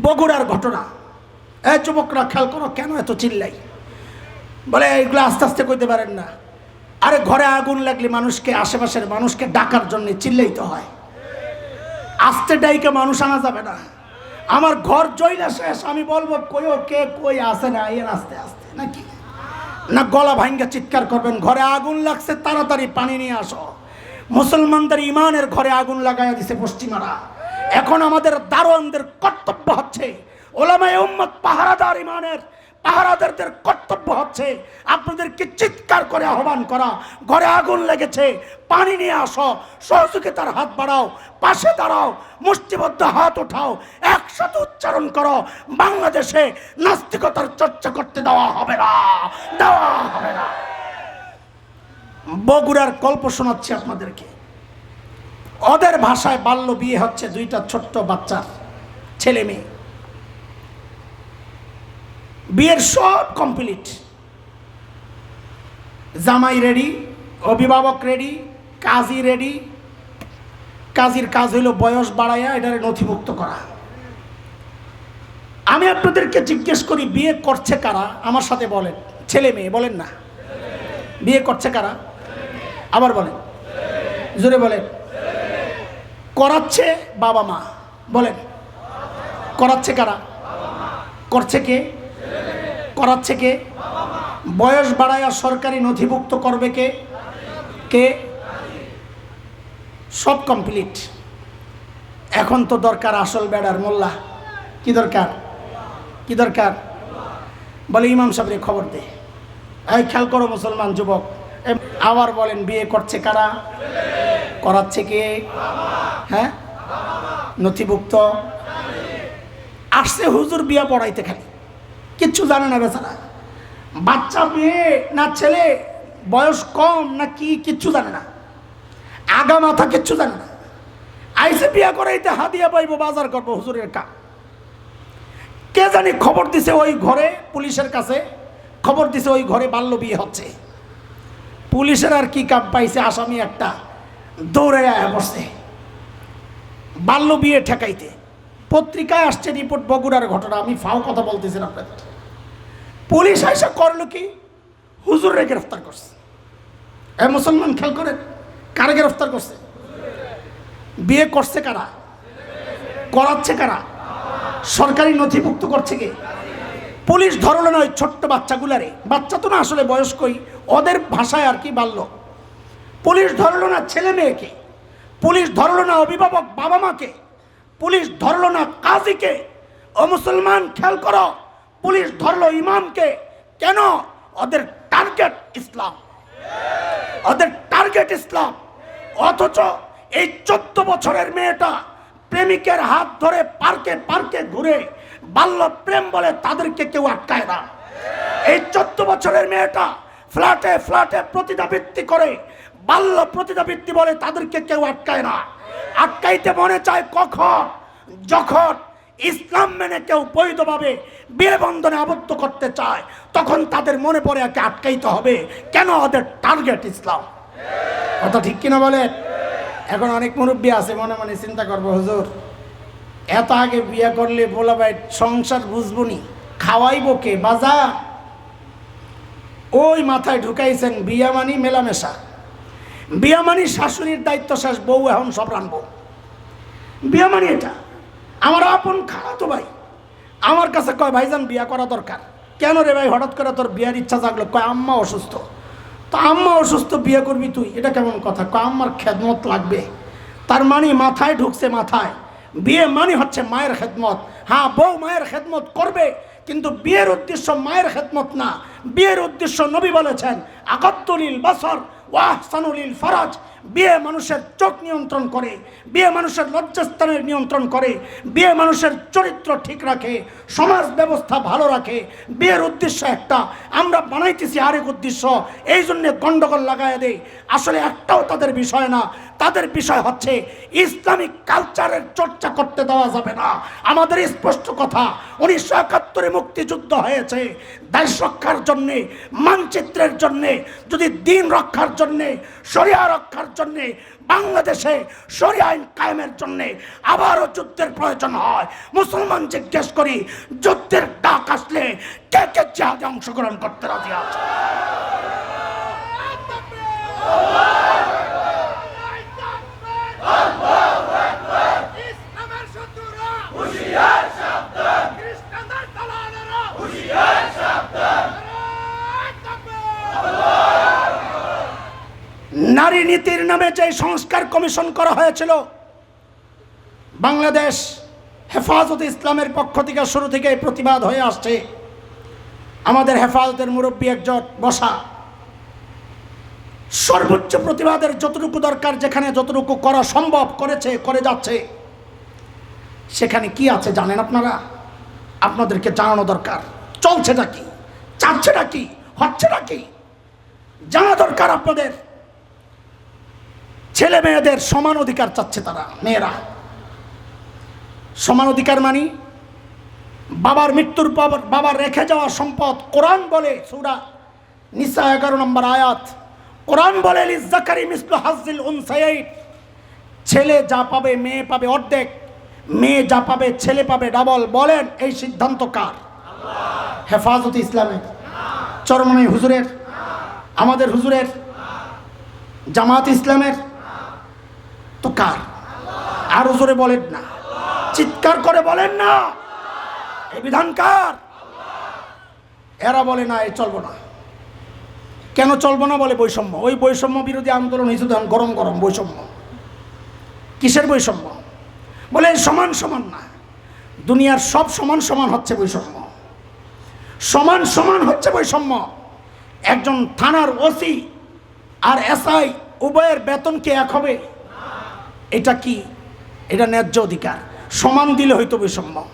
বগুড়ার ঘটনা। এই যুবকরা খেয়াল করো কেন এত চিল্লাই? বলে এইগুলো আস্তে আস্তে কইতে পারেন না। আরে ঘরে আগুন লাগলে মানুষকে, আশেপাশের মানুষকে ডাকার জন্য চিল্লাইতে হয়। আস্তে ডাইকে মানুষ আনা যাবে না। আমার ঘর জইলা শেষ, আমি বলব, কইও কে কই আসে না এর আস্তে আস্তে, নাকি? না, গলা ভাঙ্গা চিৎকার করবেন, ঘরে আগুন লাগছে, তাড়াতাড়ি পানি নিয়ে আসো। মুসলমানদের ইমানের ঘরে আগুন লাগাইয়া দিছে পশ্চিমারা। এখন আমাদের দারোয়ানদের কর্তব্য হচ্ছে, ওলামায় উম্মত পাহারাদার ইমানের পাহারাদারদের কর্তব্য হচ্ছে আপনাদেরকে চিৎকার করে আহ্বান করা, ঘরে আগুন লেগেছে, পানি নিয়ে আসো, সহযোগিতার হাত বাড়াও, পাশে দাঁড়াও, মুষ্টিবদ্ধ হাত উঠাও একসাথে উচ্চারণ করো, বাংলাদেশে নাস্তিকতার চর্চা করতে দেওয়া হবে না, দেওয়া হবে না। বগুড়ার গল্প শোনাচ্ছি আপনাদেরকে। ওদের ভাষায় বাল্য বিয়ে হচ্ছে দুইটা ছোট্ট বাচ্চার ছেলে মেয়ে। বিয়ের সব কমপ্লিট জামাই রেডি অভিভাবক রেডি কাজী রেডি কাজীর কাজ হইল বয়স বাড়াইয়া এটারে নথিভুক্ত করা। আমি আপনাদেরকে জিজ্ঞেস করি, বিয়ে করছে কারা? আমার সাথে বলেন। ছেলে মেয়ে, বলেন না। বিয়ে করছে কারা? আবার বলেন। জোরে বলেন। করাচ্ছে বাবা মা। বলেন। করাচ্ছে কারা? করছে কে? করাচ্ছে কে? বয়স বাড়ায়া সরকারি নথিভুক্ত করবে কে? কে? সব কমপ্লিট এখন তো দরকার আসল বেড়ার মোল্লা। কি দরকার? কি দরকার? বলে, ইমাম সাহেবের খবর দে। এই খেয়াল করো মুসলমান যুবক। আবার বলেন, বিয়ে করছে কারা? করাচ্ছে কে? হ্যাঁ? নথিভুক্ত? আসছে হুজুর বিয়া পড়াইতে খালি। কিচ্ছু জানে না বেচারা। বাচ্চা মেয়ে না ছেলে, বয়স কম না কি, কিচ্ছু জানে না। আগা মাথা কিচ্ছু জানে না। আইসে বিয়া করাইতে হাদিয়া পাইবো, বাজার করব হুজুরের কা কে জানি খবর দিছে ওই ঘরে, পুলিশের কাছে। খবর দিছে ওই ঘরে বাল্য বিয়ে হচ্ছে। পুলিশের আর কি কাম পাইছে, আসামি একটা। দৌড়ে আয়া বসে বাল্য বিয়ে ঠেকাইতে। পত্রিকায় আসছে রিপোর্ট বগুড়ার ঘটনা, আমি ফাও কথা বলতেছি আপনাদের। পুলিশ আইসা করল কি? হুজুরে গ্রেফতার করছে। এ মুসলমান খেয়াল করে কারে গ্রেফতার করছে? বিয়ে করছে কারা? করাচ্ছে কারা? সরকারি নথিভুক্ত করছে কে? পুলিশ ধরলো না ওই ছোট্ট বাচ্চাগুলারে। বাচ্চা তো না আসলে বয়স্কই, ওদের ভাষায় আর কি বাড়ল পুলিশ ধরলো না ছেলে মেয়েকে, পুলিশ ধরলো না অভিভাবক বাবা মাকে, পুলিশ ধরলো না কাজীকে। ও মুসলমান, খেয়াল করো, পুলিশ ধরলো ইমামকে। কেন? ওদের টার্গেট ইসলাম। ওদের টার্গেট ইসলাম। অথচ এই চোদ্দ বছরের মেয়েটা প্রেমিকের হাত ধরে পার্কে পার্কে ঘুরে বাল্য প্রেম বলে তাদেরকে কেউ আটকায় না। এই চোদ্দ বছরের মেয়েটা ফ্ল্যাটে ফ্ল্যাটে প্রতিদাবৃত্তি করে বাল্য প্রতিদাবৃত্তি বলে, তাদেরকে কেউ আটকায় না। আটকাইতে মনে চায় কখন, যখন ইসলাম মেনে কেউ বৈধভাবে বিয়ে বন্ধনে আবদ্ধ করতে চায়, তখন তাদের মনে পড়ে একে আটকাইতে হবে। কেন ওদের টার্গেট ইসলাম? কথা ঠিক কিনা বলেন? এখন অনেক মুরব্বী আছে, মনে মনে চিন্তা করব, হুজুর, এত আগে বিয়ে করলে বলা ভাই সংসার বুঝব নি, খাওয়াইবো কে? বাজা ওই মাথায় ঢুকাইছেন বিয়া মানি মেলামেশা। বিয়া মানি শাশুড়ির দায়িত্ব শেষ, বউ এখন সব রানবো বিয়া মানি এটা। আমার আপন খালাতো ভাই, আমার কাছে কয়, ভাইজান, বিয়া করা দরকার। কেন রে ভাই? হঠাৎ করে তোর বিয়ার ইচ্ছা জাগলো। কয়, আম্মা অসুস্থ। তো আম্মা অসুস্থ, বিয়ে করবি তুই? এটা কেমন কথা? কয়, আম্মার খেদমত লাগবে। তার মানে মাথায় ঢুকছে মাথায়। বিয়ে মানে হচ্ছে মায়ের খেদমত। হ্যাঁ বউ মায়ের খেদমত করবে, কিন্তু বিয়ের উদ্দেশ্য মায়ের খেদমত না। বিয়ের উদ্দেশ্য নবী বলেছেন আকাত্তলিল বছর واحصن للفرج বিয়ে মানুষের চোখ নিয়ন্ত্রণ করে, বিয়ে মানুষের লজ্জাস্থানের নিয়ন্ত্রণ করে, বিয়ে মানুষের চরিত্র ঠিক রাখে, সমাজ ব্যবস্থা ভালো রাখে। বিয়ের উদ্দেশ্য একটা, আমরা বানাইতেছি আরেক উদ্দেশ্য, এই জন্যে গণ্ডগোল লাগাই দেয় আসলে একটাও তাদের বিষয় না, তাদের বিষয় হচ্ছে ইসলামিক কালচারের চর্চা করতে দেওয়া যাবে না। আমাদের স্পষ্ট কথা, উনিশশো একাত্তরে মুক্তিযুদ্ধ হয়েছে, দেশ রক্ষার জন্যে, মানচিত্রের জন্যে, যদি দিন রক্ষার জন্যে, শরিয়া রক্ষার জন্য, বাংলাদেশে সরি আইন কায়েমের জন্যে আবারও যুদ্ধের প্রয়োজন হয়। মুসলমান জিজ্ঞেস করি, যুদ্ধের ডাক আসলে কে কে জিহাদে অংশগ্রহণ করতে রাজি আছে? নারী নীতির নামে যে সংস্কার কমিশন করা হয়েছিল, বাংলাদেশ হেফাজত ইসলামের পক্ষ থেকে শুরু থেকে প্রতিবাদ হয়ে আসছে। আমাদের হেফাজতের মুরব্বী একজন বসা। সর্বোচ্চ প্রতিবাদের যতটুকু দরকার, যেখানে যতটুকু করা সম্ভব করেছে, করে যাচ্ছে। সেখানে কি আছে জানেন আপনারা? আপনাদেরকে জানানো দরকার। চলছেটা কি? চাচ্ছেটা কি? হচ্ছেটা কি? জানা দরকার আপনাদের। ছেলে মেয়েদের সমান অধিকার চাচ্ছে তারা, মেয়েরা। সমান অধিকার মানি, বাবার মৃত্যুর পর বাবার রেখে যাওয়া সম্পদ কোরআন বলে, সুরা নিসা এগারো নম্বর আয়াত, কোরআন বলে হাজিল ছেলে যা পাবে মেয়ে পাবে অর্ধেক, মেয়ে যা পাবে ছেলে পাবে ডাবল, বলেন এই সিদ্ধান্ত কার? হেফাজত ইসলামের, চরমনাই হুজুরের, আমাদের হুজুরের, জামাত ইসলামের তো কার আরও জোরে বলেন না। চিৎকার করে বলেন না। এই বিধান কার? এরা বলে না এই চলবো না। কেন চলবো না বলে বৈষম্য? ওই বৈষম্য বিরোধী আন্দোলন হয়েছে তখন গরম গরম বৈষম্য। কিসের বৈষম্য? বলে সমান সমান না। দুনিয়ার সব সমান সমান হচ্ছে বৈষম্য। সমান সমান হচ্ছে বৈষম্য। একজন থানার ওসি আর এসআই, উভয়ের বেতন কি এক হবে? এটা কি? এটা ন্যায্য অধিকার। সমান দিলে হয়তো বৈষম্য।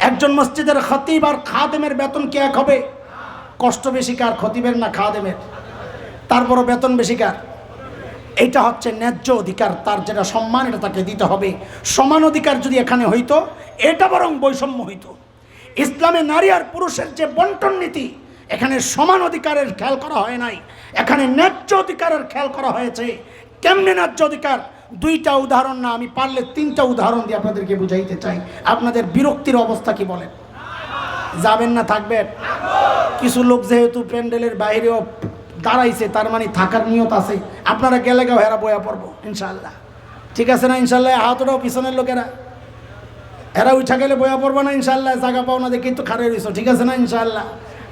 একজন মসজিদের খতিব আর খাদেমের বেতন কি এক হবে? কষ্ট বেশি কার, খতিবের না খাদেমের? তারপরও বেতন বেশি কার? এটা হচ্ছে ন্যায্য অধিকার, তার যেটা সম্মান, এটা তাকে দিতে হবে। সমান অধিকার যদি এখানে হইতো, এটা বরং বৈষম্য হইতো। ইসলামে নারী আর পুরুষের যে বন্টন নীতি, এখানে সমান অধিকারের খেয়াল করা হয় নাই। এখানে ন্যায্য অধিকারের খেয়াল করা হয়েছে। কেমনে ন্যায্য অধিকার? দুইটা উদাহরণ না, আমি পারলে তিনটা উদাহরণ দিয়ে আপনাদেরকে বুঝাইতে চাই। আপনাদের বিরক্তির অবস্থা কি বলেন? যাবেন না, থাকবেন? কিছু লোক যেহেতু প্যান্ডেলের বাইরেও দাঁড়াইছে, তার মানে থাকার নিয়ত আছে। আপনারা গেলে গাও হেরা বয়া পড়ব ইনশাল্লাহ ঠিক আছে না ইনশাল্লাহ হাতটাও পিছনের লোকেরা। এরা উঠা গেলে বয়া পড়ব না ইনশাল্লাহ জায়গা পাও না দেখি তো খারে রইছো, ঠিক আছে না ইনশাল্লাহ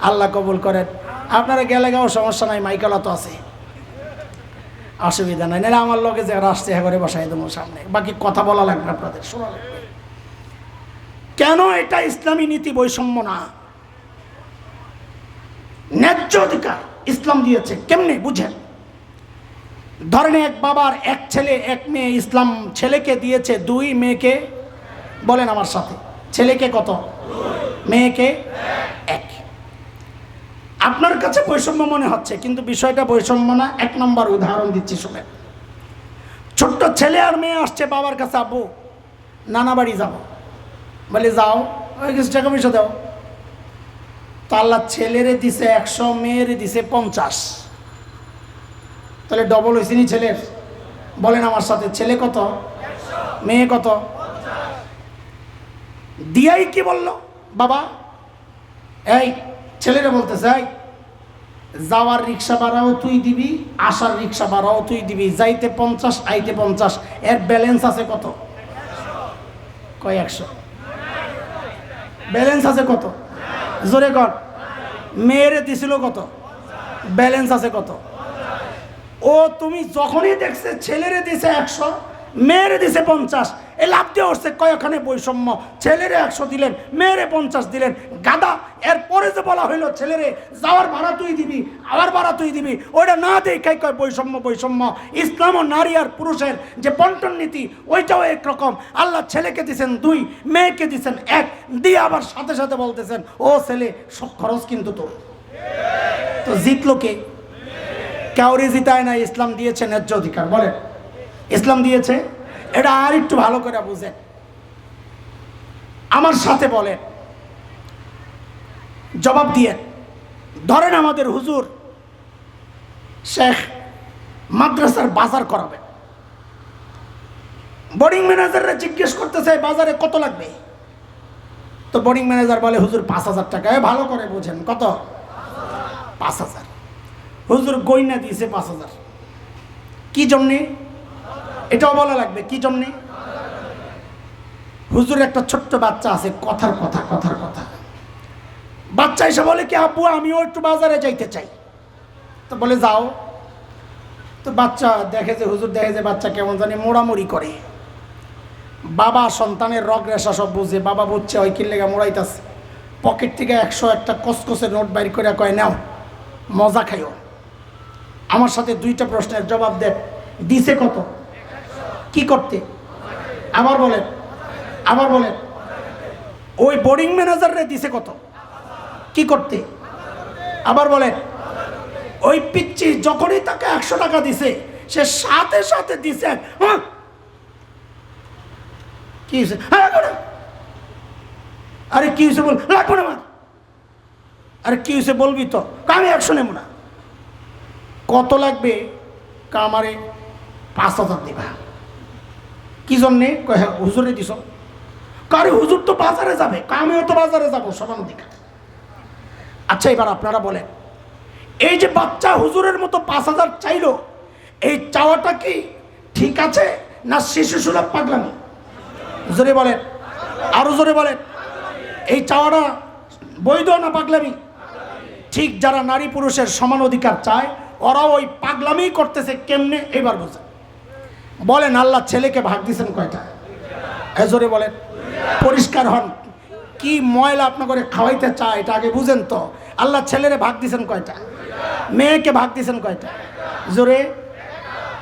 আল্লাহ কবুল করেন। আপনারা গেলে গাও সমস্যা নাই মাইকালা তো আছে। অসুবিধা নাই, নাহলে আমার লোকে যে আসছে হ্যাঁ করে বসাই দেবো সামনে। বাকি কথা বলা লাগবে আপনাদের, শোনা লাগবে। কেন এটা ইসলামী নীতি বৈষম্য না? ন্যায্য অধিকার ইসলাম দিয়েছে, কেমনে বুঝেন? ধরেন এক বাবার এক ছেলে, এক মেয়ে ইসলাম ছেলেকে দিয়েছে, দুই মেয়েকে, বলেন আমার সাথে, ছেলেকে কত? মেয়েকে এক। আপনার কাছে বৈষম্য মনে হচ্ছে, কিন্তু বিষয়টা বৈষম্য না। এক নম্বর উদাহরণ দিচ্ছি শুনে। ছোট্ট ছেলে আর মেয়ে আসছে বাবার কাছে, আব্বু, নানা বাড়ি যাব। বলে, যাও, ওই কিছু টাকা পয়সা দাও। তো আল্লাহ ছেলেরে দিছে একশো, মেয়েরে দিছে পঞ্চাশ। তাহলে ডবল হয়েছে নি ছেলের? বলেন আমার সাথে, ছেলে কত? মেয়ে কত? দিয়াই কি বলল? বাবা, এই, ছেলেরা বলতেছে, এই যাওয়ার রিক্সা ভাড়াও তুই দিবি, আসার রিক্সা ভাড়াও তুই দিবি, যাইতে পঞ্চাশ, আইতে পঞ্চাশ। এর ব্যালেন্স আছে কত? কয় একশো? ব্যালেন্স আছে কত? জোরে কর। মেয়েরে দিছিল কত? ব্যালেন্স আছে কত? ও তুমি যখনই দেখছে ছেলেরে দিছে একশো মেয়েরে দিছে পঞ্চাশ। এ লাভ দিয়ে উঠছে কয়েকখানে বৈষম্য? ছেলেরে একশো দিলেন, মেয়েরে পঞ্চাশ দিলেন। গাদা, এরপরে যে বলা হইল ছেলেরে, যাওয়ার ভাড়া তুই দিবি, আবার ভাড়া তুই দিবি, ওইটা না দেখাই কয় বৈষম্য বৈষম্য। ইসলাম ও নারী আর পুরুষের যে বন্টন নীতি, ওইটাও একরকম। আল্লাহ ছেলেকে দিছেন দুই, মেয়েকে দিছেন এক। দিয়ে আবার সাথে সাথে বলতেছেন, ও ছেলে, সব খরচ কিন্তু তো তো জিতলো কে? কাউরে জিতায় না, ইসলাম দিয়েছে ন্যায্য অধিকার, বলেন। ইসলাম দিয়েছে এটা আর একটু ভালো করে বুঝেন। আমার সাথে বলেন জবাব দিয়ে। ধরেন আমাদের হুজুর শেখ মাদ্রাসার বাজার করাবেন বোর্ডিং ম্যানেজাররা জিজ্ঞেস করতেছে বাজারে কত লাগবে? তো বোর্ডিং ম্যানেজার বলে হুজুর পাঁচ হাজার টাকা। এ, ভালো করে বোঝেন কত? পাঁচ হাজার। হুজুর গয়না দিয়েছে পাঁচ হাজার। কি জন্যে? এটাও বলা লাগবে, কি জন্যে? হুজুর একটা ছোট্ট বাচ্চা আছে, কথার কথা কথার কথা। বাচ্চা এসে বলে কি, আব্বু, আমিও একটু বাজারে যাইতে চাই। তো বলে, যাও। তো বাচ্চা দেখে যে, হুজুর দেখে যে বাচ্চা কেমন জানি মোড়ামুড়ি করে। বাবা সন্তানের রগ রেশা সব বুঝে, বাবা বুঝছে, ওই কিল্লেগা মোড়াইতাছে পকেট থেকে একশো একটা কসকসে নোট বাইর করে কয়, নাও, মজা খাইও। আমার সাথে দুইটা প্রশ্নের জবাব দেন দিছে কত? কি করতে? আবার বলেন আবার বলেন, ওই বোর্ডিং ম্যানেজাররে দিছে কত? কি করতে? আবার বলেন, ওই পিচ্ছি যখনই তাকে একশো টাকা দিছে, সে সাথে সাথে দিছে হ্যাঁ? কি হয়েছে? হ্যাঁ আরে কি হয়েছে বল লাগবে না আরে কি হয়েছে বলবি তো? আমি একশো নেব না। কত লাগবে? কামারে পাঁচ হাজার দিবা। কি জন্যে? হ্যাঁ হুজুরে দিস কারে হুজুর তো বাজারে যাবে আমিও তো বাজারে যাব, সমান দিকা আচ্ছা এবার আপনারা বলেন, এই যে বাচ্চা হুজুরের মতো পাঁচ হাজার চাইলো, এই চাওয়াটা কি ঠিক আছে না শিশু সুলভ পাগলামি? জোরে বলেন, আরও জোরে বলেন, এই চাওয়াটা বৈধ না পাগলামি? ঠিক যারা নারী পুরুষের সমান অধিকার চায়, ওরাও ওই পাগলামি করতেছে, কেমনে? এবার বোঝেন। বলেন আল্লাহ ছেলেকে ভাগ দিয়েছেন কয়টা? এ জোরে বলেন। পরিষ্কার হন। কি ময়লা আপনার করে খাওয়াইতে চায়, এটা আগে বুঝেন তো। আল্লাহ ছেলেরে ভাগ দিয়েছেন কয়টা? মেয়েকে ভাগ দিয়েছেন কয়টা? জোরে।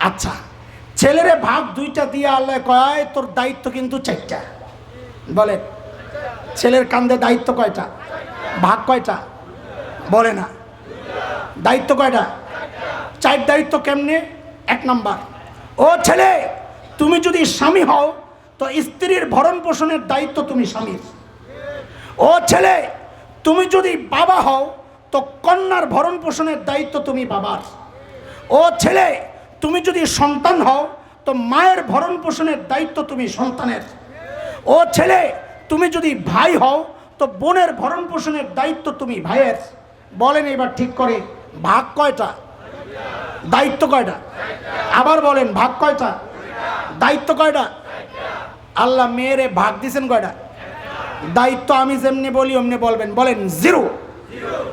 আচ্ছা ছেলেরে ভাগ দুইটা দিয়ে আল্লাহ কয়, তোর দায়িত্ব কিন্তু চারটা। বলেন, ছেলের কান্দে দায়িত্ব কয়টা? ভাগ কয়টা? বলে না। দায়িত্ব কয়টা? চার দায়িত্ব কেমনে? এক নাম্বার। ও ছেলে, তুমি যদি স্বামী হও, তো স্ত্রীর ভরণ পোষণের দায়িত্ব তুমি স্বামীর। ও ছেলে, তুমি যদি বাবা হও, তো কন্যার ভরণ পোষণের দায়িত্ব তুমি বাবার। ও ছেলে, তুমি যদি সন্তান হও, তো মায়ের ভরণ পোষণের দায়িত্ব তুমি সন্তানের। ও ছেলে, তুমি যদি ভাই হও, তো বোনের ভরণ পোষণের দায়িত্ব তুমি ভাইয়ের। বলেন এবার ঠিক করে, ভাগ কয়টা? দায়িত্ব কয়টা? আবার বলেন, ভাগ কয়টা? দায়িত্ব কয়টা? আল্লাহ মেয়েরে ভাগ দিছেন কয়টা? দায়িত্ব আমি যেমনি বলি, অমনি বলবেন। বলেন, জিরো।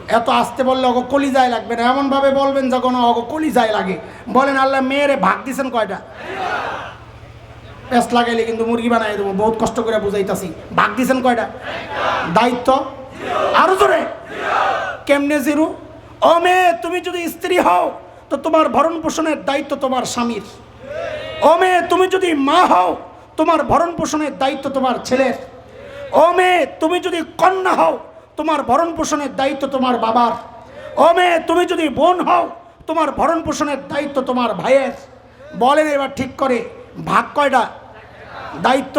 এত আসতে বললে অগো কলি যায় লাগবে না। এমনভাবে বলবেন যখন অগো কলি যায় লাগে। বলেন, আল্লাহ মেয়েরে ভাগ দিছেন কয়টা? পেস্ট লাগাইলে কিন্তু মুরগি বানাই দেবো। বহুত কষ্ট করে বুঝাইতাছি। ভাগ দিছেন কয়টা? দায়িত্ব? আরও জোরে। কেমনে জিরু? ও মেয়ে, তুমি যদি স্ত্রী হও তো তোমার ভরণ পোষণের দায়িত্ব তোমার স্বামীর। ও মেয়ে, তুমি যদি মা হও, তোমার ভরণ পোষণের দায়িত্ব তোমার ছেলের। ও মেয়ে, তুমি যদি কন্যা হও, তোমার ভরণ পোষণের দায়িত্ব তোমার বাবার। ও মেয়ে, তুমি যদি বোন হও, তোমার ভরণ পোষণের দায়িত্ব তোমার ভাইয়ের। বলেন এবার ঠিক করে, ভাগ কয়টা? দায়িত্ব?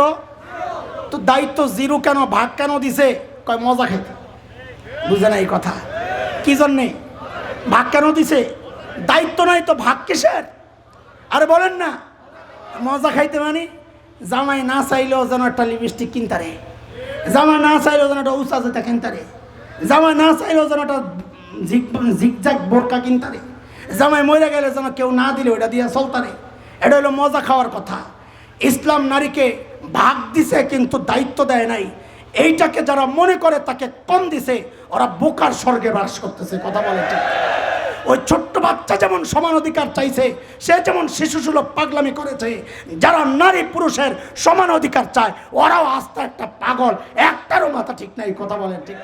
তো দায়িত্ব জিরো কেন, ভাগ কেন দিছে? কয়, মজা খেতে। বুঝে না এই কথা। কি জন্যে? ভাগ কেন দিছে? দায়িত্ব নাই তো ভাগ কিসের? আর বলেন না, মজা খাইতে মানে? জামাই না চাইলেও যেন একটা লিপস্টিক কিনতারে জামাই না চাইলেও যেন একটা উঁচা জুতা কিনতারে জামাই না চাইলেও যেন একটা ঝিক ঝিকঝাক বোরকা কিনতারে জামাই মরে গেলে যেন কেউ না দিলে ওটা দিয়ে চলতারে এটা হলো মজা খাওয়ার কথা। ইসলাম নারীকে ভাগ দিছে কিন্তু দায়িত্ব দেয় নাই। এইটাকে যারা মনে করে তাকে কম দিছে, ওরা বোকার স্বর্গে বাস করতেছে। কথা বলে ঠিক ওই ছোট্ট বাচ্চা যেমন সমান অধিকার চাইছে, সে যেমন শিশু সুলভ পাগলামি করেছে, যারা নারী পুরুষের সমান অধিকার চায়, ওরাও আস্তে একটা পাগল একটারও মাথা ঠিক নাই, কথা বলেন ঠিক?